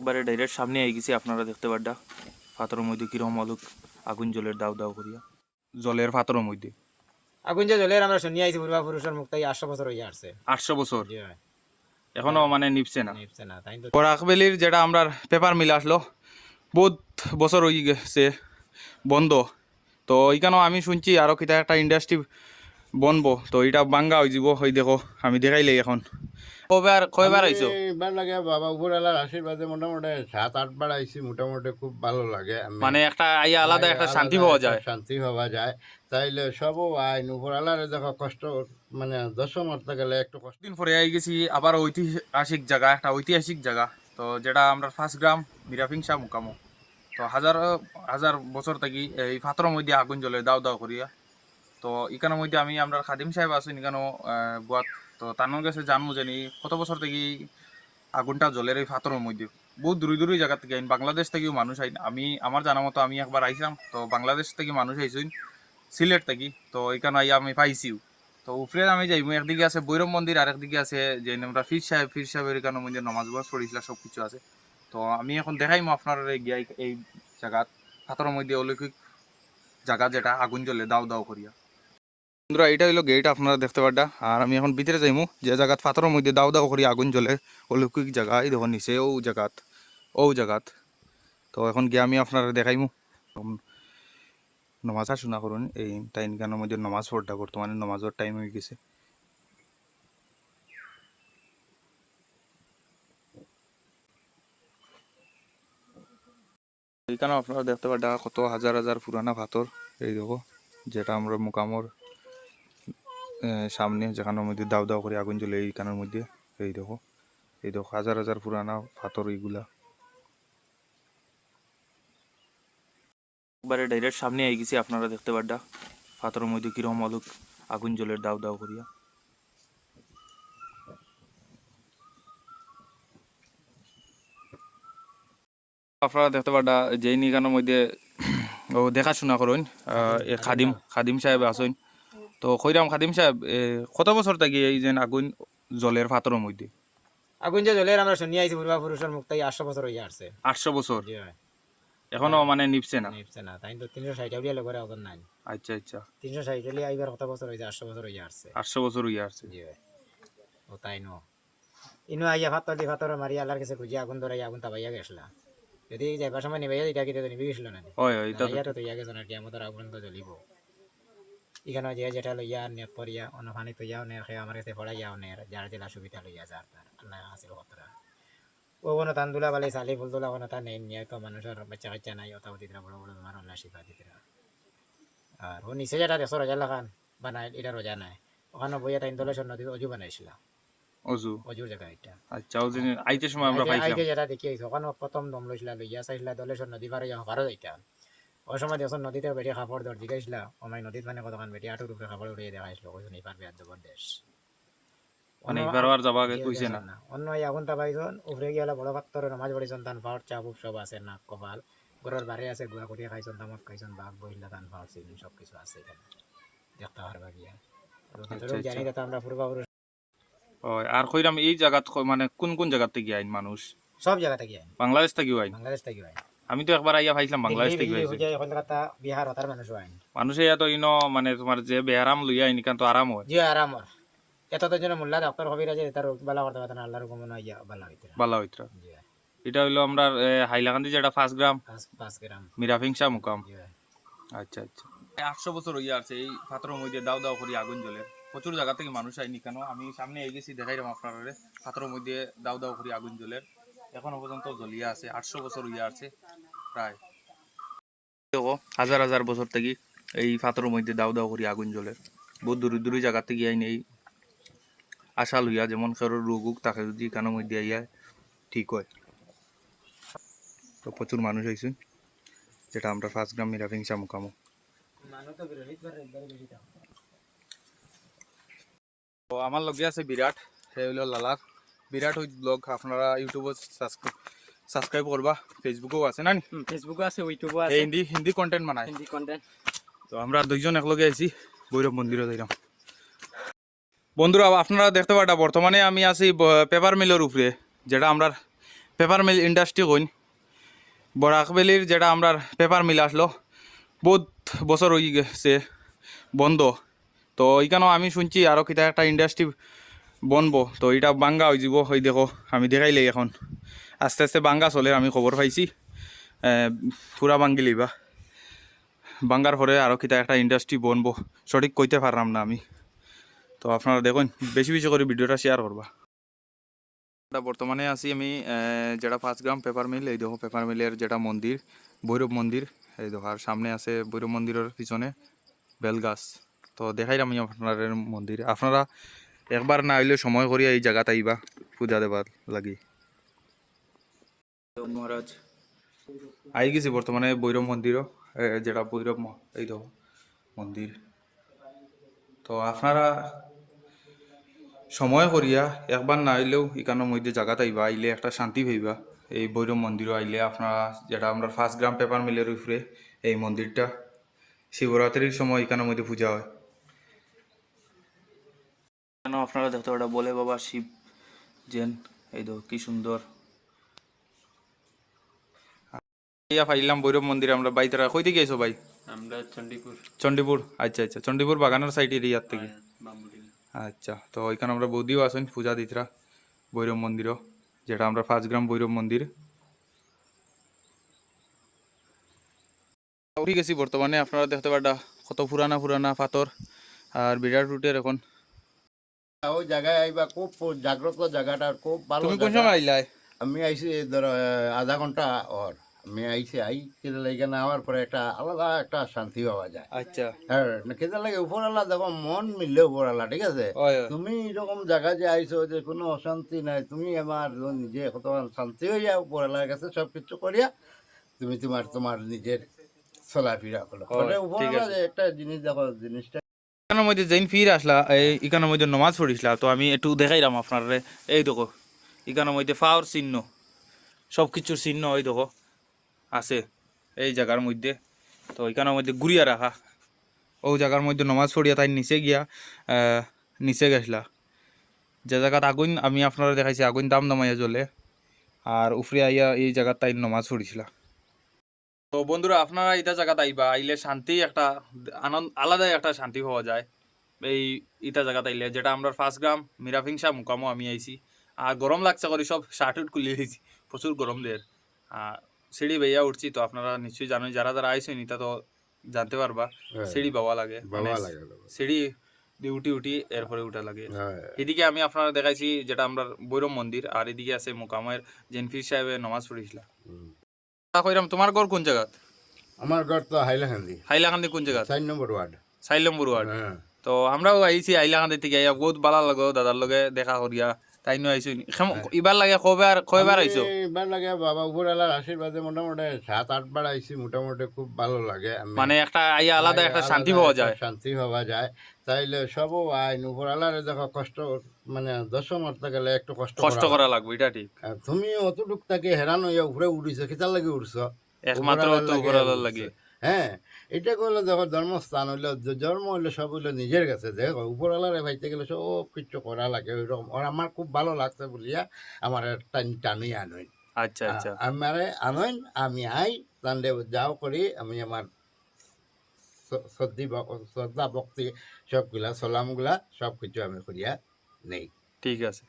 একবারে ডাইরেক্ট সামনে আই গেছি আপনারা দেখতে পাড্ডা ফাতরের মধ্যে কীরকম আলোক আগুন জলের দাও দাও করিয়া। জলের ফাতরের মধ্যে। আগুন যে জলের আমরা শুনি আইছি পূর্বাপুরুষের মুখ তাই আটশো বছর হয়ে আসছে। আটশো বছর? এখনও মানে নিপছে না। নিপছে না তাই তো। বরাকবেলির যেটা আমরা পেপার মিল আসলো বহুত বছর হয়ে গেছে বন্ধ। তো এইখানেও আমি শুনছি আরও কিতা একটা ইন্ডাস্ট্রি বনবো তো এটা বাঙ্গা হয়ে যাব হই দেখো আমি দেখাইলে এখন। কয়বার কয়বার আইছো? এবার লাগে বাবা উপরওয়ালার আশীর্বাদে মোটামুটি সাত আট বার আইছি মোটামুটি খুব ভালো লাগে। মানে একটা আইয়া আলাদা একটা শান্তি পাওয়া যায়। শান্তি পাওয়া যায়। তাইলে সবও আইন উপরওয়ালারে দেখো কষ্ট মানে দশম মারতে গেলে একটু কষ্ট। দিন পরে আই গেছি আবার ঐতিহাসিক জায়গা একটা ঐতিহাসিক জায়গা। তো যেটা আমরা ফার্স্ট গ্রাম মিরাফিং শাহ মুকামো। তো হাজার হাজার বছর থেকে এই ফাতরের মধ্যে আগুন জ্বলে দাও দাও করিয়া। তো এখানের মধ্যে আমি আমরা খাদিম সাহেব আছি এখানেও বুয়াত তো তানোর কাছে জানব জানি। কত বছর থেকে আগুনটা জ্বলের এই ফাতরের মধ্যে? বহুত দূরে দূরে জায়গা থেকে আইন, বাংলাদেশ থেকেও মানুষ আইন। আমি, আমার জানা মতো আমি একবার আইছিলাম, তো বাংলাদেশ থেকে মানুষ আইসইন, সিলেট থেকে, তো এখানে আইয়া আমি পাইছিও। তো উপরে আমি যাইবো একদিকে আছে বৈরব মন্দির আর একদিকে আছে যে আমরা ফির সাহেব, ফির সাহেবের এখানে মন্দির, নমাজ বাজ পড়েছিল সব কিছু আছে। তো আমি এখন দেখাইমো আপনার গিয়া এই জায়গাত ফাতরের মধ্যে অলৌকিক জায়গা যেটা, আগুন জ্বলে, দাও দাও করিয়া। বন্ধুরা এটা হইল গেট আপনারা দেখতে পাড্ডা আর আমি এখন ভিতরে যাইমু, যে জায়গাত ফাতরের মধ্যে দাও দাও করিয়া আগুন জ্বলে, অলৌকিক জায়গা এই দেখুন, নিচে ও জায়গাত ও জায়গাত তো এখন গিয়ে আমি আপনারা দেখাইমু। নমাজ শোনা করুন, এই টাইম গানের মধ্যে নমাজ পড়টা বর্তমানে নমাজের টাইম হয়ে গেছে। এইখানে আপনারা দেখতে পারেন কত হাজার হাজার পুরানা পাথর। এই দেখো, যেটা আমরা মোকামর সামনে যেখানের মধ্যে দাও দাও করে আগুন জ্বলে, এইখানের মধ্যে, এই দেখো এই দেখো, হাজার হাজার পুরানা পাথর এইগুলা। একবারে ডাইরেক্ট সামনে আই গেছি, আপনারা দেখতে পাড্ডা পাথরের মধ্যে কীরকম আলোক, আগুন জ্বলের দাও দাও করিয়া। আপনারা দেখতে পাড্ডা যেই নিগানোর মধ্যে, ও দেখাশোনা করুন খাদিম খাদিম সাহেব আসুন তো কইরাম খাদিম সাহেব কত বছর থাকি এই যে আগুন জলের পাথরের মধ্যে? আগুন যে জলের আমরা শুনি আইছি পূর্বাপুরুষের মুখ তাই আটশো বছর হয়ে আসছে আটশো বছর এখনও মানে নিপছে না? নিপছে না তাই তো তিনশো ষাট উড়িয়া লোকের আগুন নাই। আচ্ছা আচ্ছা। তিনশো ষাট উড়িয়া আইবার কত বছর হয়েছে আটশো বছর হয়ে আসছে আটশো বছর হইয়া আসছে জি ও তাই নো। ইনো আইয়া ফাতর দি ফাতর মারি আল্লাহর কাছে খুঁজি আগুন ধরাই আগুন তাবাইয়া গেছলা। যদি যাইবার সময় নিবাইয়া দিতা কিন্তু নিবি গেছিল না? হয় হয় এটা তো- ইয়া তো ইয়া গেছে না কি আমাদের আগুন তো জ্বলিব। এখানে যে যেটা লইয়া নেট পরিয়া অন্য পানি তো যাও নের খেয়ে আমার কাছে পড়া যাও নের যার জেলা সুবিধা লইয়া যার তার আল্লাহ হাসিল কতরা ও কোনো তান দুলা বালে সালি ফুল তোলা কোনো তান নেই নিয়ে তো মানুষের বাচ্চা কাচ্চা নাই অত দিতরা বড় বড় বেমার আল্লাহ শিফা দিতরা আর ও নিচে যেটা দেশো রোজা লাগান বানাই এটা রোজা নাই ওখানে বইয়া তাই দলেশ্বর নদীতে অজু বানাইছিল অজু অজুর জায়গা এটা আচ্ছা ও আইতে সময় আমরা পাইছিলাম আইতে যেটা দেখি ওখানে প্রথম দম লইছিলা লইয়া চাইছিলা নদী পারে যাও পারো ওই নদীতে বেটি কাপড় দর জিগাইছিলা নদীত মানে কতক্ষণ বেটি আটুর উপরে কাপড় উড়িয়ে দেবর দেশ। মানে অন্য- আগুন উপরে গিয়ে বড় পাত্তর নামাজ পড়িছন তান পাওয়ার চাবুক সব আছে নাক কপাল। ঘরের বারে আছে গুয়া কুটিয়া খাইছন তামত খাইছন বাঘ বইলা তান পাওয়ার সব কিছু আছে এখানে। দেখতে পারবা গিয়া জানি আমরা পূর্বাপুরুষ আর কইরাম এই জায়গাত মানে কোন কোন জায়গা থেকে আইন মানুষ? সব জায়গা থেকে আইন। বাংলাদেশ থেকে আইন? বাংলাদেশ থেকে আইন। আমি তো একবার আইয়া পাইছিলাম বাংলাদেশ থেকে আইছে দিল্লি, কলকাতা বিহার ওতার মানুষও আইন মানুষে ইয়াতো ইনো মানে তোমার যে বেহারাম লইয়া আইন ইকান তো আরাম হয়। জি আরামর এত তো যেন মোল্লা ডক্টর হবির আছে তার বালা করতে পারতেন আল্লাহর হুকুম ইয়া বালা হইতে বালা হইতরা জি এটা হইল আমরা হাইলাকান্দি যেটা ফার্স্ট গ্রাম পাঁচ গ্রাম মিরাফিং শাহ মুকাম। আচ্ছা আচ্ছা। আটশো বছর হইয়া আছে এই পাথরের মধ্যে দাও দাও করি আগুন জ্বলে। প্রচুর জায়গা থেকে মানুষ আইনি কেন আমি সামনে এই গেছি দেখাইলাম আপনারা পাথরের মধ্যে দাও দাও করি আগুন জ্বলে। এখনও পর্যন্ত জ্বলিয়া আছে, আটশো বছর হইয়া আছে, প্রায়। হাজার হাজার বছর থেকে এই পাথরের মধ্যে দাও দাও করি আগুন জ্বলে। বহুত দূরে দূরে জায়গা থেকে আইন এই আশা লইয়া যেমন কারও রোগ হোক, তাকে যদি এখানের মধ্যে আইয়া ঠিক হয়। তো প্রচুর মানুষ আইসুন যেটা আমরা ফার্স্ট গ্রাম মিরাফিং চা মুকামো আমার লগে আছে বিরাট, সে হইল লালার। বিরাট ওই ব্লগ আপনারা ইউটিউবে সাবস্ক্রাইব করবা ফেসবুকেও আছে না ফেসবুকও আছে ইউটিউবও আছে। হিন্দি হিন্দি কন্টেন্ট বানায়। হিন্দি কন্টেন্ট তো আমরা দুইজন একলগে আছি ভৈরব মন্দিরে যাইলাম। বন্ধুরা আপনারা দেখতে পাটা বর্তমানে আমি আছি পেপার মিলের উপরে যেটা আমরা পেপার মিল ইন্ডাস্ট্রি কইন। বরাকবেলির যেটা আমরা পেপার মিল আসলো বহুত বছর হয়ে গেছে বন্ধ। তো এইখানেও আমি শুনছি আরও কিতা একটা ইন্ডাস্ট্রি বনবো। তো এটা বাঙ্গা হয়ে যাব ওই দেখো। আমি দেখাইলে এখন। আস্তে আস্তে বাঙ্গা চলে, আমি খবর পাইছি। পুরা বাঙ্গি লিবা বাঙ্গার পরে আরও কিতা একটা ইন্ডাস্ট্রি বনবো। সঠিক কইতে পারলাম না আমি। তো আপনারা দেখুন বেশি বেশি করে ভিডিওটা শেয়ার করবা বর্তমানে আছি আমি যেটা পাঁচ গ্রাম পেপার মিল এই দেখো পেপার মিলের যেটা মন্দির, ভৈরব মন্দির। এই দেখো, আর সামনে আছে ভৈরব মন্দিরের পিছনে বেলগাছ। তো দেখাইলাম আমি আপনার মন্দির। আপনারা একবার না হইলে সময় করিয়া এই জায়গাতে আইবা পূজা দেবার লাগি। মহারাজ। আই গেছি বর্তমানে ভৈরব মন্দিরও এ, যেটা ভৈরব ম- এই দেখো মন্দির। তো আপনারা সময় করিয়া একবার না আইলেও এখানের মধ্যে জায়গাতে আইবা আইলে একটা শান্তি পাইবা। এই ভৈরব মন্দিরও আইলে আপনারা যেটা আমরা ফার্স্ট গ্রাম পেপার মিলের উপরে এই মন্দিরটা শিবরাত্রির সময় এখানের মধ্যে পূজা হয়। কেন আপনারা দেখতে ওটা বলে বাবা শিব জেন। এই দেখো কি সুন্দর। ইয়া ফাইলাম ভৈরব মন্দিরে আমরা কই থেকে আইছো ভাই? আমরা চণ্ডীপুর চণ্ডীপুর আচ্ছা আচ্ছা চণ্ডীপুর বাগানের সাইড এরিয়ার থেকে। আচ্ছা তো ওইখানে আমরা বৌদিও আছেন পূজা দিতরা ভৈরব মন্দিরও যেটা আমরা পাঁচ গ্রাম ভৈরব মন্দির। উঠি গেছি বর্তমানে আপনারা দেখতে পারডা কত পুরানা পুরানা পাথর আর বিরাট রুটের এখন ওই জায়গায় আইবা খুব জাগ্রত জায়গাটা খুব ভালো তুমি কোন সময় আইলাই? আমি আইছি ধর আধা ঘণ্টা ওর আমি আইছি আই কেদে এখানে আওয়ার পরে একটা আলাদা একটা শান্তি পাওয়া যায়। আচ্ছা। হ্যাঁ লাগে উপরালা দেখো মন মিললে ঠিক আছে। তুমি এরকম জায়গা যে আইছো যে কোনো অশান্তি নাই তুমি আমার নিজে কতক্ষণ শান্তি হয়ে যাও উপরালার কাছে সব কিছু করিয়া তুমি তোমার তোমার নিজের চলাফেরা করো। উপরালা একটা জিনিস দেখো জিনিসটা এখানের মধ্যে যেন ফির আসলা, এই মধ্যে নমাজ পড়িসলা, তো আমি একটু দেখাইলাম আপনার। এই দেখো এখানের মধ্যে ফাওয়ার চিহ্ন সব কিছুর চিহ্ন ওই দেখো, আছে এই জায়গার মধ্যে। তো এখানের মধ্যে গুড়িয়া রাখা। ও জায়গার মধ্যে নমাজ পড়িয়া তাই নিচে গিয়া নিচে গেছলা যে জায়গাত আগুন, আমি আপনারা দেখাইছি, আগুন দাম দামাইয়া জ্বলে। আর উফরে আইয়া এই জায়গার তাই নমাজ পড়িছিলা তো বন্ধুরা আপনারা এটা জায়গাত আইবা আইলে শান্তি একটা আনন্দ আলাদাই একটা শান্তি পাওয়া যায়। এই ইটা জায়গাত আইলে যেটা আমরা ফার্স্ট গ্রাম মিরাফিংসা মুকামো আমি আইছি। আর গরম লাগছে করে সব শার্ট উট খুলে দিয়েছি প্রচুর গরম দের আর সিঁড়ি বেয়া উঠছি তো আপনারা নিশ্চয়ই জানেন যারা যারা আইসেন এটা তো জানতে পারবা সিঁড়ি বাবা লাগে। মানে লাগে। সিঁড়ি দিয়ে উঠি উঠি এরপরে উঠা লাগে। হ্যাঁ। এদিকে আমি আপনারা দেখাইছি যেটা আমরা বৈরম মন্দির আর এদিকে আছে মুকামের জেনফির সাহেবের নমাজ পড়িছিলাম। কইরাম তোমার ঘর কোন জায়গা আমার ঘর তো হাইলাকান্দি। হাইলাকান্দি কোন জায়গা চার নম্বর ওয়ার্ড। সাইলম্বুর ওয়ার্ড। হ্যাঁ। তো আমরাও আইছি হাইলাকান্দি থেকে আইয়া বহুত ভালো লাগো দাদার লগে দেখা করিয়া তাই নো আইছো। ইবার লাগে কয়বার কয়বার আইছো? এবার লাগে বাবা উপরওয়ালার আশীর্বাদে মোটামুটি সাত আটবার আইছি মোটামুটি খুব ভালো লাগে। মানে একটা আইয়া আলাদা একটা শান্তি পাওয়া যায়। শান্তি পাওয়া যায়। তাইলে সবও আইন উপরওয়ালার দেখো কষ্ট মানে দশম অর্থ গেলে একটু কষ্ট কষ্ট করা লাগবে এটা ঠিক। তুমি অতটুক তাকে হেরান হইয়া উপরে উঠিছো কিতার লাগে উঠছো? একমাত্র তো লাগে উপরালার লাগে। হ্যাঁ এটা করলে দেখো ধর্মস্থান হইলে জন্ম হইলে সব হইল নিজের কাছে দেখো উপরওয়ালারে ভাইতে গেলে সব কিছু করা লাগে ওইরকম। আর আমার খুব ভালো লাগছে বলিয়া আমার টান টানি আনইন। আচ্ছা আচ্ছা। আমারে আনইন আমি আই তান্ডে যাও করি আমি আমার স- শ্রদ্ধি ভ- শ্রদ্ধা ভক্তি সবগুলা সলামগুলা সব কিছু আমি করিয়া নেই। ঠিক আছে।